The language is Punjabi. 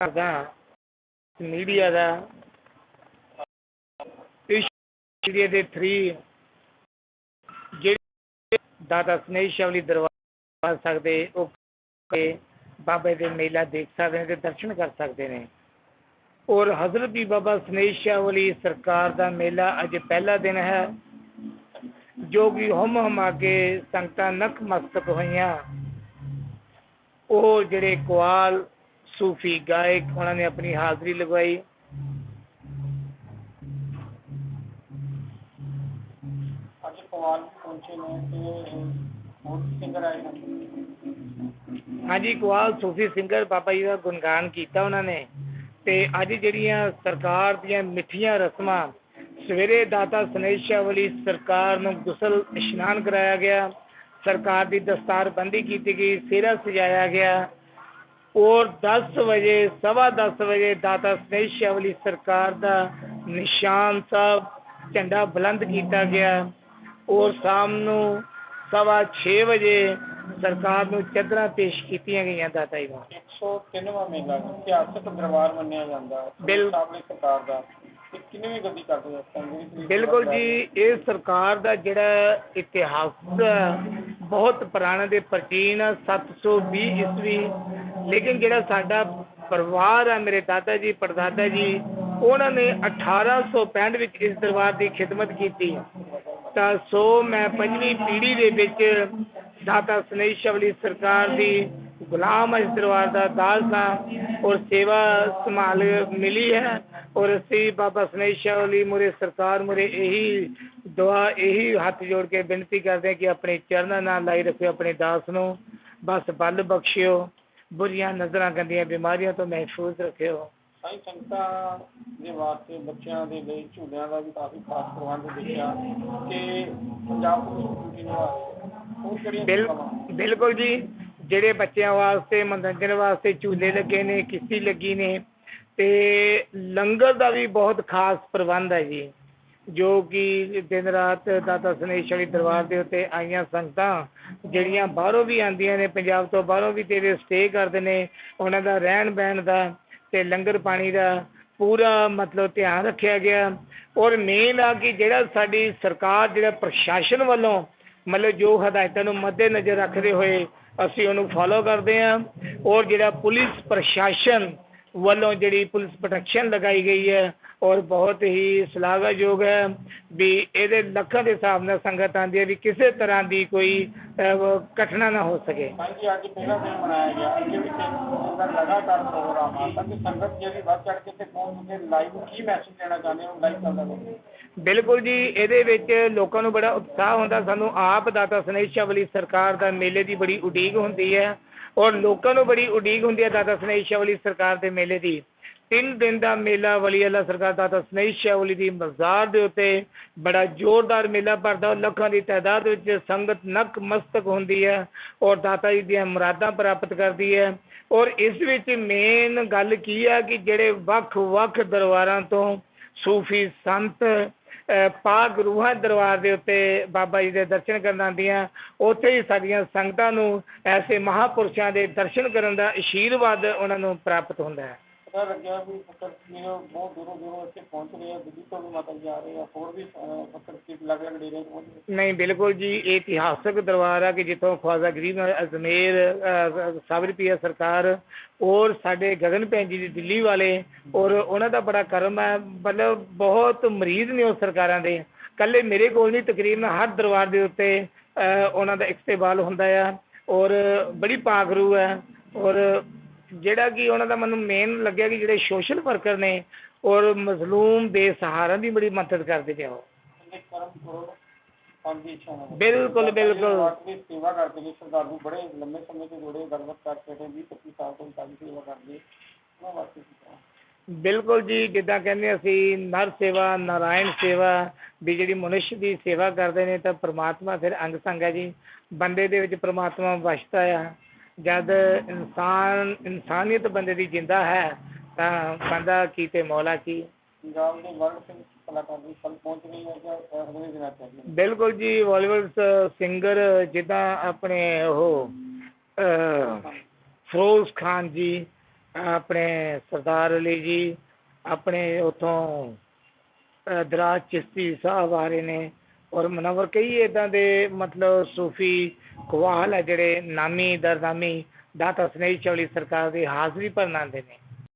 ਕਰਦਾ ਮੀਡੀਆ ਦਾ ਮੀਡੀਆ ਦੇ ਥਰੀ ਜਿਹੜੇ ਦਾਦਾ ਸਨੇਹ ਸ਼ਵਲੀ ਸਕਦੇ, ਉਹ ਬਾਬੇ ਦੇ ਮੇਲਾ ਦੇਖ ਸਕਦੇ ਨੇ ਤੇ ਦਰਸ਼ਨ ਕਰ ਸਕਦੇ ਨੇ। ਔਰ ਹਜ਼ਰਤ ਵੀ ਬਾਬਾ ਸਨੇਹ ਸ਼ਾਹ ਵਾਲੀ ਸਰਕਾਰ ਦਾ ਮੇਲਾ ਅੱਜ ਪਹਿਲਾ ਦਿਨ ਹੈ, ਜੋ ਕਿ ਹਮ ਹਮਾ ਕੇ ਸੰਗਤਾਂ ਨਕ ਮਸਤਕ ਹੋਈਆਂ। ਉਹ ਜਿਹੜੇ ਕਵਾਲ ਸੂਫੀ ਗਾਇਕ ਉਹਨਾਂ ਨੇ ਆਪਣੀ ਹਾਜ਼ਰੀ ਲਗਵਾਈ। ਅੱਜ ਕਵਾਲ ਪਹੁੰਚੇ ਨੇ ਤੇ ਹੋਰ ਸਿੰਗਰ ਆਏ ਨੇ। ਹਾਂਜੀ ਕਵਾਲ ਸੂਫੀ ਸਿੰਗਰ ਬਾਬਾ ਜੀ ਦਾ ਗੁਣਗਾਨ ਕੀਤਾ ਉਹਨਾਂ ਨੇ ਤੇ ਅੱਜ ਜਿਹੜੀਆਂ ਸਰਕਾਰ ਦੀਆਂ ਮਿੱਠੀਆਂ ਰਸਮਾਂ ਸਵੇਰੇ ਦਾਤਾ ਸਨੇਸ਼ਾ ਵਾਲੀ ਸਰਕਾਰ ਨੂੰ ਗੁਸਲ ਇਸ਼ਨਾਨ ਕਰਾਇਆ ਗਿਆ। ਸਰਕਾਰ ਦੀ ਦਸਤਾਰਬੰਦੀ ਕੀਤੀ ਗਈ ਸਿਹਰਾ ਸਜਾਇਆ ਗਿਆ। ਔਰ 10 ਵਜੇ ਸਵਾ 10 ਵਜੇ ਦਾਤਾ ਸਨੇਸ਼ਾ ਵਾਲੀ ਸਰਕਾਰ ਦਾ ਨਿਸ਼ਾਨ ਸਾਹਿਬ ਝੰਡਾ ਬੁਲੰਦ ਕੀਤਾ ਗਿਆ। ਔਰ ਸ਼ਾਮ ਨੂੰ ਸਵਾ 6 ਵਜੇ ਸਰਕਾਰ ਨੂੰ ਚਾਦਰਾਂ ਪੇਸ਼ ਕੀਤੀਆਂ ਗਈਆਂ ਦਾਤਾ ਜੀ ਨੂੰ 103ਵਾਂ ਮੇਲਾ ਇਤਿਹਾਸਕ ਦਰਬਾਰ ਮੰਨਿਆ ਜਾਂਦਾ। ਬਿਲ- ਸਰਕਾਰ ਦਾ। ਕਿੰਨੀ ਕਰਦੇ ਬਿਲਕੁਲ ਜੀ ਇਹ ਸਰਕਾਰ ਦਾ ਜਿਹੜਾ ਇਤਿਹਾਸ ਹੈ, ਬਹੁਤ ਪੁਰਾਣਾ ਦੇ ਪ੍ਰਾਚੀਨ ਆ, 720 ਈਸਵੀ। ਲੇਕਿਨ ਜਿਹੜਾ ਸਾਡਾ ਪਰਿਵਾਰ ਆ ਮੇਰੇ ਦਾਦਾ ਜੀ ਪੜਦਾਦਾ ਜੀ ਉਹਨਾਂ ਨੇ 1865 ਵਿੱਚ ਇਸ ਦਰਬਾਰ ਦੀ ਖਿਦਮਤ ਕੀਤੀ। ਤਾਂ ਸੋ ਮੈਂ ਪੰਜਵੀਂ ਪੀੜ੍ਹੀ ਦੇ ਵਿੱਚ ਦਾਤਾ ਸਨੇਹ ਸ਼ਵਲੀ ਸਰਕਾਰ ਦੀ ਗੁਲਾਮ ਇਸ ਦਰਬਾਰ ਦਾ ਦਾਸ ਹਾਂ ਔਰ ਸੇਵਾ ਸੰਭਾਲ ਮਿਲੀ ਹੈ ਔਰ ਅਸੀਂ ਬਾਬਾ ਸਨੇਹ ਸ਼ਵਲੀ ਮੁਰੇ ਸਰਕਾਰ ਮੁਰੇ ਇਹੀ ਦੁਆ ਇਹੀ ਹੱਥ ਜੋੜ ਕੇ ਬੇਨਤੀ ਕਰਦੇ ਹਾਂ ਕਿ ਆਪਣੇ ਚਰਨਾਂ ਨਾਲ ਲਾਈ ਰੱਖਿਓ ਆਪਣੇ ਦਾਸ ਨੂੰ ਬਸ ਬਲ ਬਖਸ਼ਿਓ ਬੁਰੀਆਂ ਨਜ਼ਰਾਂ ਗੰਦੀਆਂ ਬਿਮਾਰੀਆਂ ਤੋਂ ਮਹਿਫੂਜ਼ ਰੱਖਿਓ ਸਾਈ ਸੰਗਤਾਂ ਦੇ ਵਾਸਤੇ ਬੱਚਿਆਂ ਦੇ ਲਈ ਝੂਲਿਆਂ ਦਾ ਵੀ ਕਾਫੀ ਖਾਸ ਪ੍ਰਬੰਧ ਦੇਖਿਆ ਕਿ ਪੰਜਾਬ ਪੁਲਿਸ ਡਿਊਟੀ ਨਿਭਾ ਰਹੀ? ਬਿਲਕੁਲ ਜੀ। ਜਿਹੜੇ ਬੱਚਿਆਂ ਵਾਸਤੇ, ਮਨੋਰੰਜਨ ਵਾਸਤੇ ਝੂਲੇ ਲੱਗੇ ਨੇ, ਕਿਸ਼ਤੀ ਲੱਗੀ ਨੇ ਤੇ ਲੰਗਰ ਦਾ ਵੀ ਬਹੁਤ ਖਾਸ ਪ੍ਰਬੰਧ ਹੈ ਜੀ, ਜੋ ਕਿ ਦਿਨ ਰਾਤ ਦਾਤਾ ਸਨੇਸ਼ਵਰੀ ਦਰਬਾਰ ਦੇ ਉੱਤੇ ਆਈਆਂ ਸੰਗਤਾਂ ਜਿਹੜੀਆਂ ਬਾਹਰੋਂ ਵੀ ਆਉਂਦੀਆਂ ਨੇ, ਪੰਜਾਬ ਤੋਂ ਬਾਹਰੋਂ ਵੀ ਤੇਰੇ ਸਟੇ ਕਰਦੇ ਨੇ, ਉਹਨਾਂ ਦਾ ਰਹਿਣ ਬਹਿਣ ਦਾ ਤੇ ਲੰਗਰ ਪਾਣੀ ਦਾ ਪੂਰਾ ਮਤਲਬ ਧਿਆਨ ਰੱਖਿਆ ਗਿਆ ਔਰ ਮੇਨ ਆ ਕਿ ਜਿਹੜਾ ਸਾਡੀ ਸਰਕਾਰ, ਜਿਹੜਾ ਪ੍ਰਸ਼ਾਸਨ ਵੱਲੋਂ ਮਤਲਬ ਜੋ ਹਦਾਇਤਾਂ ਨੂੰ ਮੱਦੇਨਜ਼ਰ ਰੱਖਦੇ ਹੋਏ ਅਸੀਂ ਉਹਨੂੰ ਫਾਲੋ ਕਰਦੇ ਹਾਂ। ਔਰ ਜਿਹੜਾ ਪੁਲਿਸ ਪ੍ਰਸ਼ਾਸਨ ਵੱਲੋਂ ਜਿਹੜੀ ਪੁਲਿਸ ਪ੍ਰੋਟੈਕਸ਼ਨ ਲਗਾਈ ਗਈ ਹੈ ਔਰ ਬਹੁਤ ਹੀ ਸ਼ਲਾਘਾਯੋਗ ਹੈ ਵੀ ਇਹਦੇ ਲੱਖਾਂ ਦੇ ਹਿਸਾਬ ਨਾਲ ਸੰਗਤ ਆਉਂਦੀ ਹੈ ਵੀ ਕਿਸੇ ਤਰ੍ਹਾਂ ਦੀ ਕੋਈ ਘਟਨਾ ਨਾ ਹੋ ਸਕੇ। ਹਾਂਜੀ ਅੱਜ ਪਹਿਲਾ ਦਿਨ ਮਨਾਇਆ ਗਿਆ ਅੱਗੇ ਵੀ ਤੇ ਦਾ ਲਗਾਤਾਰ ਪ੍ਰੋਗਰਾਮ ਆ ਤਾਂ ਕਿ ਸੰਗਤ ਜਿਹੜੀ ਵੱਧ ਚੜ ਕੇ ਤੇ ਪਹੁੰਚ ਕੇ ਲਾਈਵ ਕੀ ਮੈਸੇਜ ਦੇਣਾ ਚਾਹੁੰਦੇ ਹੋ? ਲਾਈਵ ਚੱਲਦਾ ਰਹੇ। ਬਿਲਕੁਲ ਜੀ ਇਹਦੇ ਵਿੱਚ ਲੋਕਾਂ ਨੂੰ ਬੜਾ ਉਤਸ਼ਾਹ ਹੁੰਦਾ। ਸਾਨੂੰ ਆਪ ਦਾਤਾ ਸਨੇਸ਼ਾ ਵਾਲੀ ਸਰਕਾਰ ਦਾ ਮੇਲੇ ਦੀ ਬੜੀ ਉਡੀਕ ਹੁੰਦੀ ਹੈ। ਔਰ ਲੋਕਾਂ ਨੂੰ ਬੜੀ ਉਡੀਕ ਹੁੰਦੀ ਹੈ ਦਾਦਾ ਸਨੇਸ਼ਾ ਵਾਲੀ ਸਰਕਾਰ ਦੇ ਮੇਲੇ ਦੀ। ਤਿੰਨ ਦਿਨ ਦਾ ਮੇਲਾ ਵਲੀ ਅੱਲਾ ਸਰਕਾਰ ਦਾਤਾ ਸਨੇਸ਼ਾ ਵਾਲੀ ਦੀ ਮਜ਼ਾਰ ਦੇ ਉੱਤੇ ਬੜਾ ਜ਼ੋਰਦਾਰ ਮੇਲਾ ਭਰਦਾ। ਔਰ ਲੱਖਾਂ ਦੀ ਤਾਦਾਦ ਵਿੱਚ ਸੰਗਤ ਨਕ ਮਸਤਕ ਹੁੰਦੀ ਹੈ ਔਰ ਦਾਤਾ ਜੀ ਦੀਆਂ ਮੁਰਾਦਾਂ ਪ੍ਰਾਪਤ ਕਰਦੀ ਹੈ। ਔਰ ਇਸ ਵਿੱਚ ਮੇਨ ਗੱਲ ਕੀ ਹੈ ਕਿ ਜਿਹੜੇ ਵੱਖ-ਵੱਖ ਦਰਬਾਰਾਂ ਤੋਂ ਸੂਫੀ ਸੰਤ ਪਾ ਪਾਕ ਦਰਬਾਰ ਦੇ ਉੱਤੇ ਬਾਬਾ ਜੀ ਦੇ ਦਰਸ਼ਨ ਕਰਨ ਆਉਂਦੀਆਂ, ਉੱਥੇ ਹੀ ਸਾਡੀਆਂ ਸੰਗਤਾਂ ਨੂੰ ਐਸੇ ਮਹਾਪੁਰਸ਼ਾਂ ਦੇ ਦਰਸ਼ਨ ਕਰਨ ਦਾ ਆਸ਼ੀਰਵਾਦ ਉਹਨਾਂ ਨੂੰ ਪ੍ਰਾਪਤ ਹੁੰਦਾ ਹੈ। ਪਤਾ ਲੱਗਿਆ ਵੀ ਫਕਰ ਬਹੁਤ ਦੂਰੋਂ ਦੂਰੋਂ ਇੱਥੇ ਪਹੁੰਚ ਰਹੇ ਆ ਦਿੱਲੀ ਤੋਂ ਵੀ ਮਾਤਾ ਜੀ ਆ ਰਹੇ ਆ ਹੋਰ ਵੀ ਅਹ, ਫਕਰ ਅਲੱਗ ਅਲੱਗ ਡੇਰੇ ਪਹੁੰਚ ਰਹੇ ਨਹੀਂ ਬਿਲਕੁਲ ਜੀ ਇਹ ਇਤਿਹਾਸਕ ਦਰਬਾਰ ਆ ਕਿ ਜਿੱਥੋਂ ਖਵਾਜਾ ਗਰੀਬ ਅਜ਼ਮੇਰ ਅਹ, ਸਰਕਾਰ ਔਰ ਸਾਡੇ ਗਗਨ ਭੈਣ ਜੀ ਦੀ ਦਿੱਲੀ ਵਾਲੇ ਔਰ ਉਹਨਾਂ ਦਾ ਬੜਾ ਕਰਮ ਹੈ ਮਤਲਬ ਬਹੁਤ ਮਰੀਜ਼ ਨੇ ਉਹ ਸਰਕਾਰਾਂ ਦੇ। ਕੱਲੇ ਮੇਰੇ ਕੋਲ ਨਹੀਂ ਤਕਰੀਬਨ ਹਰ ਦਰਬਾਰ ਦੇ ਉੱਤੇ ਅਹ ਉਹਨਾਂ ਦਾ ਇਕਤਬਾਲ ਹੁੰਦਾ ਆ ਔਰ ਬੜੀ ਪਾਖਰੂ ਹੈ ਔਰ ਜਿਹੜਾ ਕਿ ਉਹਨਾਂ ਦਾ ਮੈਨੂੰ ਮੇਨ ਲੱਗਿਆ ਕਿ ਜਿਹੜੇ ਸੋਸ਼ਲ ਵਰਕਰ ਨੇ ਔਰ ਮਜ਼ਲੂਮ ਬੇਸਹਾਰਾ ਦੀ ਬੜੀ ਮਦਦ ਕਰਦੇ ਇੱਛਾ ਨਾਲ ਬਿਲਕੁਲ, ਬਿਲਕੁਲ। ਵਾਕਈ ਸੇਵਾ ਕਰਦੇ ਨੇ ਸ਼ਰਧਾਲੂ ਬੜੇ ਲੰਮੇ ਸਮੇਂ ਤੋਂ ਜੁੜੇ ਗੱਲਬਾਤ ਕਰਕੇ ਤੇ 20 25 ਸਾਲ ਤੋਂ ਕਾਫੀ ਸੇਵਾ ਕਰਦੇ। ਉਹਨਾਂ ਵਾਸਤੇ ਕੀ ਕਹਾਂ ਬਿਲਕੁਲ ਜੀ ਜਿੱਦਾਂ ਕਹਿੰਦੇ ਅਸੀਂ ਨਰ ਸੇਵਾ ਨਾਰਾਇਣ ਸੇਵਾ ਵੀ ਜਿਹੜੀ ਮਨੁੱਖ ਦੀ ਸੇਵਾ ਕਰਦੇ ਨੇ ਤਾਂ ਪ੍ਰਮਾਤਮਾ ਫਿਰ ਅੰਗ ਸੰਗ ਹੈ ਜੀ। ਬੰਦੇ ਦੇ ਵਿੱਚ ਪ੍ਰਮਾਤਮਾ ਵਸਦਾ ਆ। ਜਦ ਇਨਸਾਨ ਇਨਸਾਨੀਅਤ ਬੰਦੇ ਦੀ ਜਿੰਦਾ ਹੈ ਤਾਂ ਬੰਦਾ ਕੀ ਤੇ ਮੌਲਾ ਕੀ? ਪੰਜਾਬ ਦੇ ਵਰਲਡ ਸਿੰਘ ਕਲਾਕਾਰ ਦੀ ਫਲ ਪਹੁੰਚ ਰਹੀ ਹੈ ਜਾਂ ਅਗਲੇ ਦਿਨਾਂ ਤੱਕ ਬਿਲਕੁਲ ਜੀ ਬਾਲੀਵੁੱਡ ਸਿੰਗਰ ਜਿੱਦਾਂ ਆਪਣੇ ਉਹ ਫਿਰੋਜ਼ ਖਾਨ ਜੀ ਆਪਣੇ ਸਰਦਾਰ ਅਲੀ ਜੀ ਆਪਣੇ ਉਥੋਂ ਦਰਾਜ ਚਿਸ਼ਤੀ ਸਾਹਿਬ ਆ ਰਹੇ ਨੇ। ਔਰ ਮਨਵਰ ਕਈ ਇਦਾਂ ਦੇ ਮਤਲਬ ਸੂਫੀ ਕਵਾਲ ਹੈ ਜਿਹੜੇ ਨਾਮੀ, ਦਰਨਾਮੀ, ਦਾਤਾ ਸਨੇਹ ਚੌਲੀ ਸਰਕਾਰ ਦੀ ਹਾਜ਼ਰੀ ਭਰਨ ਆਉਂਦੇ ਨੇ।